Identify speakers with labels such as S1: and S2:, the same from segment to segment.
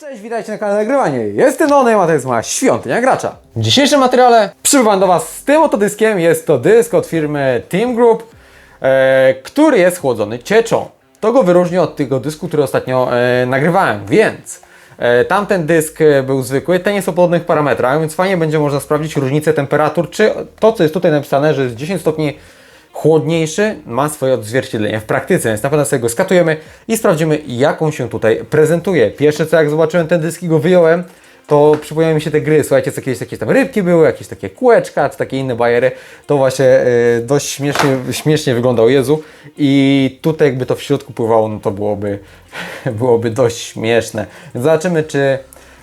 S1: Cześć, witajcie na kanale Nagrywanie. Jestem Nonem, a to jest moja świątynia gracza. W dzisiejszym materiale przybywam do Was z tym oto dyskiem. Jest to dysk od firmy Team Group, e, który jest chłodzony cieczą. To go wyróżni od tego dysku, który ostatnio e, nagrywałem, więc e, tamten dysk e, był zwykły, ten jest o podobnych parametrach, więc fajnie będzie można sprawdzić różnicę temperatur, czy to, co jest tutaj napisane, że jest 10 stopni chłodniejszy ma swoje odzwierciedlenie w praktyce, więc na pewno sobie go skatujemy i sprawdzimy, jaką się tutaj prezentuje. Pierwsze co jak zobaczyłem ten dysk i go wyjąłem, to przypomniały mi się te gry, słuchajcie, co jakieś tam rybki były, jakieś takie kółeczka, czy takie inne bajery, to właśnie e, dość śmiesznie, śmiesznie wyglądał Jezu i tutaj jakby to w środku pływało, no to byłoby, byłoby dość śmieszne. Zobaczymy, czy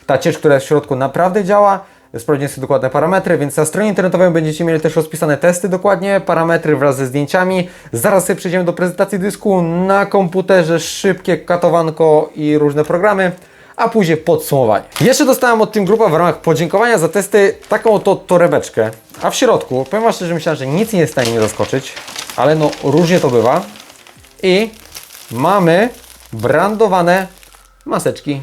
S1: ta ciecz, która jest w środku naprawdę działa, sprawdzimy sobie dokładne parametry, więc na stronie internetowej będziecie mieli też rozpisane testy dokładnie, parametry wraz ze zdjęciami. Zaraz sobie przejdziemy do prezentacji dysku na komputerze, szybkie katowanko i różne programy, a później podsumowanie. Jeszcze dostałem od tym grupa w ramach podziękowania za testy taką oto torebeczkę, a w środku, powiem Wam szczerze, myślałem, że nic nie jest w stanie mnie zaskoczyć, ale no różnie to bywa. I mamy brandowane maseczki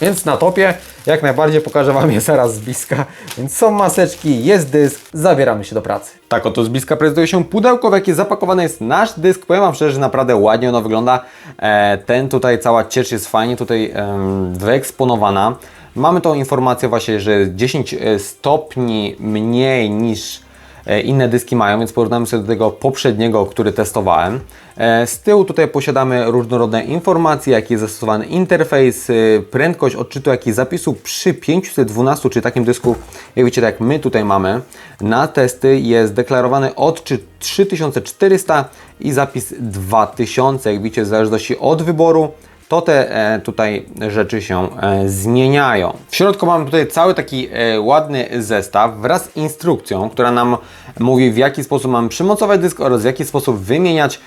S1: więc na topie jak najbardziej pokażę Wam je zaraz z bliska. Więc są maseczki, jest dysk, zabieramy się do pracy. Tak oto z bliska prezentuje się pudełko, w jakie zapakowany jest nasz dysk. Powiem Wam szczerze, że naprawdę ładnie ono wygląda. E, ten tutaj, cała ciecz jest fajnie tutaj em, wyeksponowana. Mamy tą informację właśnie, że 10 stopni mniej niż e, inne dyski mają, więc porównamy sobie do tego poprzedniego, który testowałem. E, Z tyłu tutaj posiadamy różnorodne informacje, jaki jest zastosowany interfejs, y, prędkość odczytu jakichś zapisów przy 512, czy takim dysku, jak widzicie, tak jak my tutaj mamy. Na testy jest deklarowany odczyt 3400 i zapis 2000, jak widzicie, w zależności od wyboru to te e, tutaj rzeczy się e, zmieniają. W środku mamy tutaj cały taki e, ładny zestaw wraz z instrukcją, która nam mówi w jaki sposób mamy przymocować dysk oraz w jaki sposób wymieniać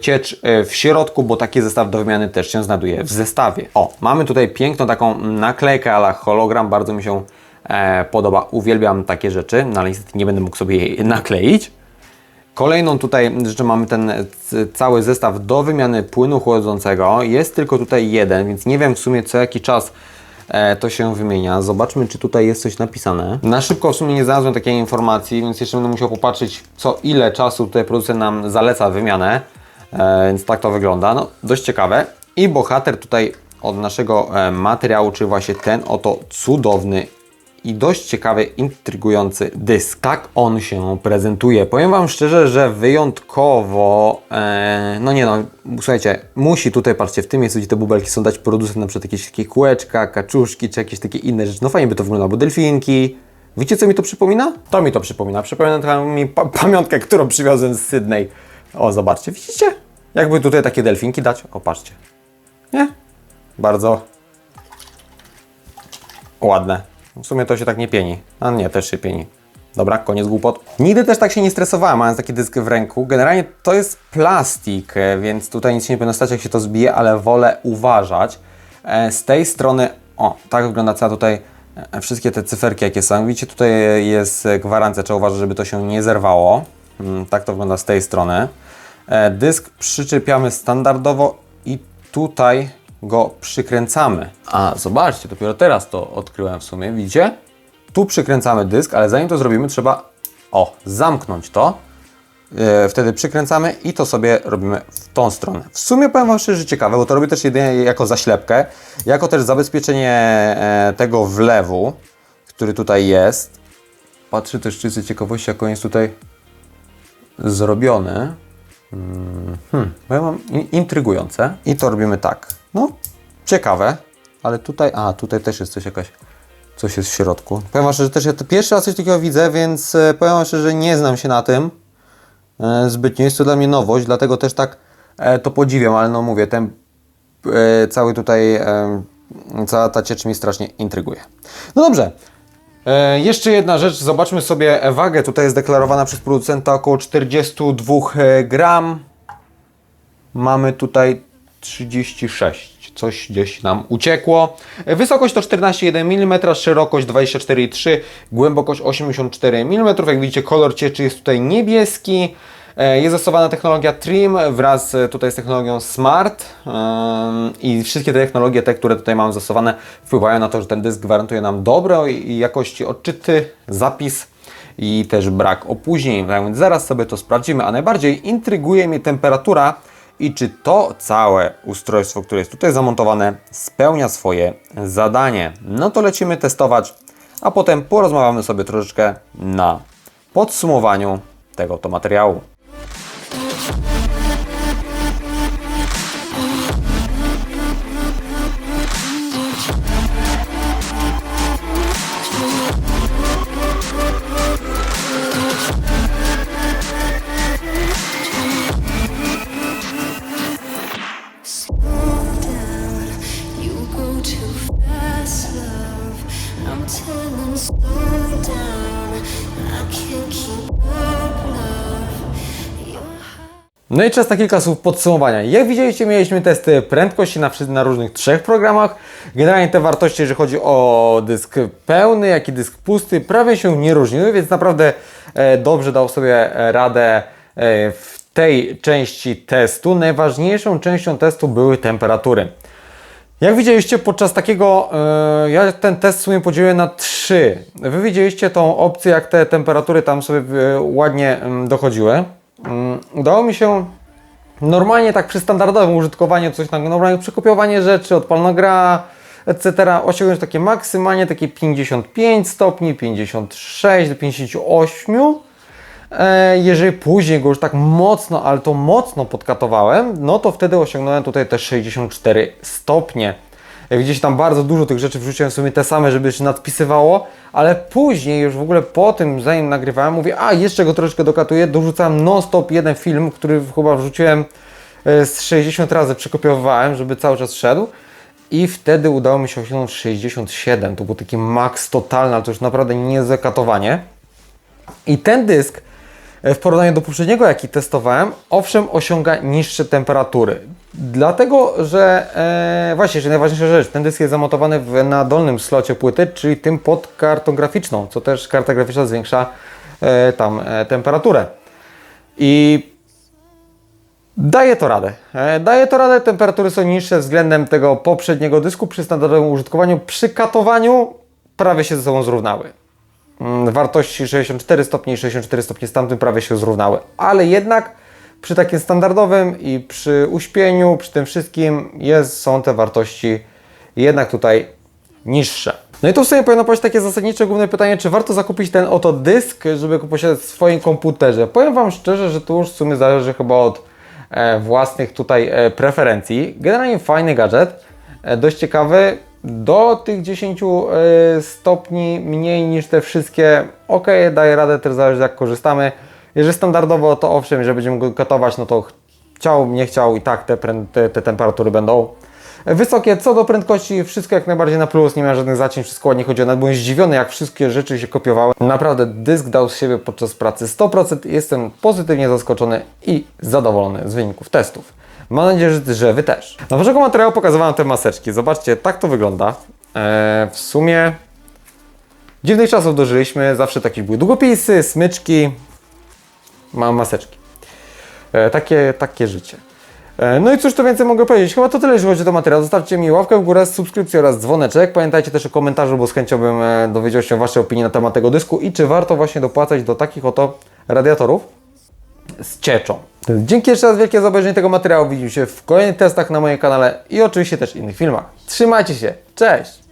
S1: ciecz w środku, bo taki zestaw do wymiany też się znajduje w zestawie. O, mamy tutaj piękną taką naklejkę ala hologram, bardzo mi się podoba, uwielbiam takie rzeczy, no ale niestety nie będę mógł sobie jej nakleić. Kolejną tutaj rzeczą mamy ten c- cały zestaw do wymiany płynu chłodzącego. Jest tylko tutaj jeden, więc nie wiem w sumie co jaki czas e, to się wymienia. Zobaczmy, czy tutaj jest coś napisane. Na szybko w sumie nie znalazłem takiej informacji, więc jeszcze będę musiał popatrzeć, co ile czasu tutaj producent nam zaleca wymianę. E, więc tak to wygląda. No, dość ciekawe. I bohater tutaj od naszego e, materiału, czy właśnie ten oto cudowny i dość ciekawy, intrygujący dysk. Tak on się prezentuje. Powiem Wam szczerze, że wyjątkowo, e, no nie no, słuchajcie, musi tutaj, patrzcie, w tym miejscu, gdzie te bubelki są, dać producent na przykład jakieś takie kółeczka, kaczuszki, czy jakieś takie inne rzeczy. No fajnie by to wyglądało, bo delfinki. Wiecie, co mi to przypomina? To mi to przypomina. Przypomina mi pa pamiątkę, którą przywiozłem z Sydney. O, zobaczcie, widzicie? Jakby tutaj takie delfinki dać? O, patrzcie. Nie? Bardzo ładne. W sumie to się tak nie pieni. A nie, też się pieni. Dobra, koniec głupot. Nigdy też tak się nie stresowałem, mając taki dysk w ręku. Generalnie to jest plastik, e, więc tutaj nic się nie powinno stać, jak się to zbije, ale wolę uważać. E, Z tej strony, o, tak wygląda cała tutaj e, wszystkie te cyferki, jakie są. Widzicie, tutaj jest gwarancja, trzeba uważać, żeby to się nie zerwało. Mm, Tak to wygląda z tej strony. Dysk przyczepiamy standardowo i tutaj go przykręcamy. A zobaczcie, dopiero teraz to odkryłem w sumie, widzicie? Tu przykręcamy dysk, ale zanim to zrobimy, trzeba o, zamknąć to. E, wtedy przykręcamy i to sobie robimy w tą stronę. W sumie powiem Wam szczerze, że ciekawe, bo to robię też jedynie jako zaślepkę, jako też zabezpieczenie e, tego wlewu, który tutaj jest. Patrzę też czysto ciekawości, jak on jest tutaj zrobiony. Hmm, powiem wam, in- intrygujące. I to robimy tak. No, ciekawe, ale tutaj, a tutaj też jest coś jakaś, coś jest w środku. Powiem szczerze, że też ja to pierwszy raz coś takiego widzę, więc e, powiem szczerze, że nie znam się na tym e, zbytnio. Jest to dla mnie nowość, dlatego też tak e, to podziwiam, ale no mówię, ten cały tutaj, cała ta ciecz mnie strasznie intryguje. No dobrze. E, jeszcze jedna rzecz, zobaczmy sobie wagę. Tutaj jest deklarowana przez producenta około 42 gram. Mamy tutaj 36. Coś gdzieś nam uciekło. Wysokość to 14,1 mm, szerokość 24,3 głębokość 84 mm. Jak widzicie, kolor cieczy jest tutaj niebieski. E, Jest zastosowana technologia Trim wraz e, tutaj z technologią Smart i wszystkie te technologie, te, które tutaj mamy zastosowane, wpływają na to, że ten dysk gwarantuje nam dobrej jakości odczyty, zapis i też brak opóźnień. Tak więc zaraz sobie to sprawdzimy, a najbardziej intryguje mnie temperatura i czy to całe ustrojstwo, które jest tutaj zamontowane, spełnia swoje zadanie. No to lecimy testować, a potem porozmawiamy sobie troszeczkę na podsumowaniu tego oto materiału. No i czas na kilka słów podsumowania. Jak widzieliście, mieliśmy testy prędkości na, na różnych trzech programach. Generalnie te wartości, jeżeli chodzi o dysk pełny, jak i dysk pusty, prawie się nie różniły, więc naprawdę e, dobrze dał sobie e, radę e, w tej części testu. Najważniejszą częścią testu były temperatury. Jak widzieliście podczas takiego, ja ten test w sumie podzieliłem na trzy. Wy widzieliście tą opcję, jak te temperatury tam sobie ładnie mm, dochodziły. Mm, Udało mi się normalnie tak przy standardowym użytkowaniu coś tam, normalnie przekopiowanie rzeczy, odpalna gra, etc. osiągnąć takie maksymalnie takie 55 stopni, 56 do 58. E, Jeżeli później go już tak mocno, ale to mocno podkatowałem, no to wtedy osiągnąłem tutaj te 64 stopnie. Jak widzicie, tam bardzo dużo tych rzeczy wrzuciłem w sumie te same, żeby się nadpisywało, ale później już w ogóle po tym, zanim nagrywałem, mówię, a jeszcze go troszeczkę dokatuję, dorzucałem non-stop jeden film, który chyba wrzuciłem e, z 60 razy, przekopiowałem, żeby cały czas szedł. I wtedy udało mi się osiągnąć 67. To był taki maks totalny, ale to już naprawdę nie zakatowanie. I ten dysk e, w porównaniu do poprzedniego, jaki testowałem, owszem osiąga niższe temperatury. Dlatego, że e, właśnie, że najważniejsza rzecz, ten dysk jest zamontowany w, na dolnym slocie płyty, czyli tym pod kartą graficzną, co też karta graficzna zwiększa e, tam e, temperaturę. I Daje to radę. E, Daje to radę, temperatury są niższe względem tego poprzedniego dysku przy standardowym użytkowaniu. Przy katowaniu prawie się ze sobą zrównały. Mm, Wartości 64 stopnie i 64 stopnie z tamtym prawie się zrównały. Ale jednak przy takim standardowym i przy uśpieniu, przy tym wszystkim jest, są te wartości jednak tutaj niższe. No i tu w sumie powinno paść takie zasadnicze główne pytanie, czy warto zakupić ten oto dysk, żeby go posiadać w swoim komputerze. Powiem Wam szczerze, że tu już w sumie zależy chyba od e, własnych tutaj e, preferencji. Generalnie fajny gadżet, e, dość ciekawy. Do tych 10 e, stopni mniej niż te wszystkie, ok, daje radę, też zależy jak korzystamy. Jeżeli standardowo, to owszem, jeżeli będziemy go gotować, no to chciał, nie chciał i tak te, te, te temperatury będą wysokie. Co do prędkości, wszystko jak najbardziej na plus, nie ma żadnych zacień, wszystko ładnie chodzi. Nawet byłem zdziwiony, jak wszystkie rzeczy się kopiowały. Naprawdę dysk dał z siebie podczas pracy 100%. Jestem pozytywnie zaskoczony i zadowolony z wyników testów. Mam nadzieję, że- że Wy też. Na waszego materiału pokazywałem te maseczki. Zobaczcie, tak to wygląda. Eee, w sumie dziwnych czasów dożyliśmy. Zawsze takie były długopisy, smyczki. Mam maseczki. E, takie, takie życie. E, No i cóż tu więcej mogę powiedzieć? Chyba to tyle, jeśli chodzi o materiał. Zostawcie mi łapkę w górę, subskrypcję oraz dzwoneczek. Pamiętajcie też o komentarzu, bo z chęcią bym e, dowiedział się Waszej opinii na temat tego dysku i czy warto właśnie dopłacać do takich oto radiatorów z cieczą. Dzięki jeszcze raz wielkie za obejrzenie tego materiału. Widzimy się w kolejnych testach na moim kanale i oczywiście też innych filmach. Trzymajcie się. Cześć!